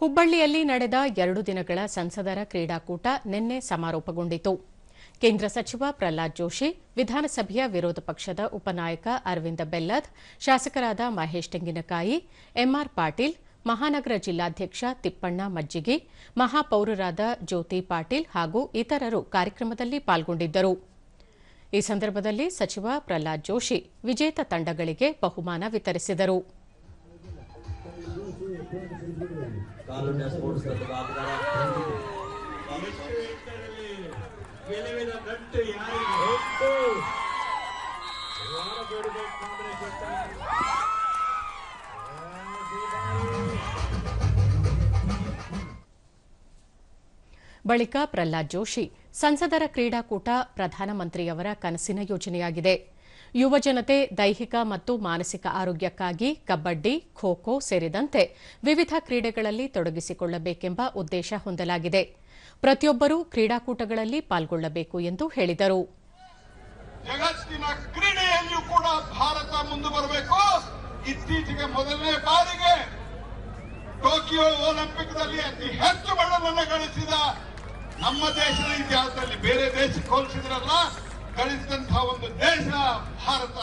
ಹುಬ್ಬಳ್ಳಿಯಲ್ಲಿ ನಡೆದ ಎರಡು ದಿನಗಳ ಸಂಸದರ ಕ್ರೀಡಾಕೂಟ ನಿನ್ನೆ ಸಮಾರೋಪಗೊಂಡಿತು. ಕೇಂದ್ರ ಸಚಿವ ಪ್ರಹ್ಲಾದ್ ಜೋಶಿ, ವಿಧಾನಸಭೆಯ ವಿರೋಧ ಪಕ್ಷದ ಉಪನಾಯಕ ಅರವಿಂದ ಬೆಲ್ಲದ್, ಶಾಸಕರಾದ ಮಹೇಶ್ ತೆಂಗಿನಕಾಯಿ, ಎಂಆರ್ ಪಾಟೀಲ್, ಮಹಾನಗರ ಜಿಲ್ಲಾಧ್ಯಕ್ಷ ತಿಪ್ಪಣ್ಣ ಮಜ್ಜಿಗಿ, ಮಹಾಪೌರರಾದ ಜ್ಯೋತಿ ಪಾಟೀಲ್ ಹಾಗೂ ಇತರರು ಕಾರ್ಯಕ್ರಮದಲ್ಲಿ ಪಾಲ್ಗೊಂಡಿದ್ದರು. ಈ ಸಂದರ್ಭದಲ್ಲಿ ಸಚಿವ ಪ್ರಹ್ಲಾದ್ ಜೋಶಿ ವಿಜೇತ ತಂಡಗಳಿಗೆ ಬಹುಮಾನ ವಿತರಿಸಿದರು. ಕಾಲುಂಡ ಸ್ಪೋರ್ಟ್ಸ್ ಕ್ಲಬ್ ಆಟಗಾರ ಗೆಲುವಿನ ನಂಟು ಯಾರಿಗೆ ಬಳಿಕ ಪ್ರಹ್ಲಾದ್ ಜೋಶಿ, ಸಂಸದರ ಕ್ರೀಡಾಕೂಟ ಪ್ರಧಾನಮಂತ್ರಿಯವರ ಕನಸಿನ ಯೋಜನೆಯಾಗಿದೆ. ಯುವಜನತೆ ದೈಹಿಕ ಮತ್ತು ಮಾನಸಿಕ ಆರೋಗ್ಯಕ್ಕಾಗಿ ಕಬಡ್ಡಿ ಖೋ ಖೋ ಸೇರಿದಂತೆ ವಿವಿಧ ಕ್ರೀಡೆಗಳಲ್ಲಿ ತೊಡಗಿಸಿಕೊಳ್ಳಬೇಕೆಂಬ ಉದ್ದೇಶ ಹೊಂದಲಾಗಿದೆ. ಪ್ರತಿಯೊಬ್ಬರೂ ಕ್ರೀಡಾಕೂಟಗಳಲ್ಲಿ ಪಾಲ್ಗೊಳ್ಳಬೇಕು ಎಂದು ಹೇಳಿದರು. ಜಗತ್ತಿನ ಕ್ರೀಡೆಯಲ್ಲಿಯೂ ಕೂಡ ಭಾರತ ಮುಂದೆ ಬರಬೇಕು ಇತ್ತೀಚೆಗೆ ಮೊದಲನೇ ಬಾರಿಗೆ ಟೋಕಿಯೋ ಒಲಿಂಪಿಕ್ನಲ್ಲಿ ಅತಿ ಹೆಚ್ಚು ಗಳಿಸಿದ ನಮ್ಮ ದೇಶದ ಇತಿಹಾಸದಲ್ಲಿ ಬೇರೆ ದೇಶಕ್ಕೆ ಹೋಲಿಸಿದ್ರಲ್ಲ ಗಳಿಸಿದಂತಹ ಒಂದು ದೇಶ ಭಾರತ.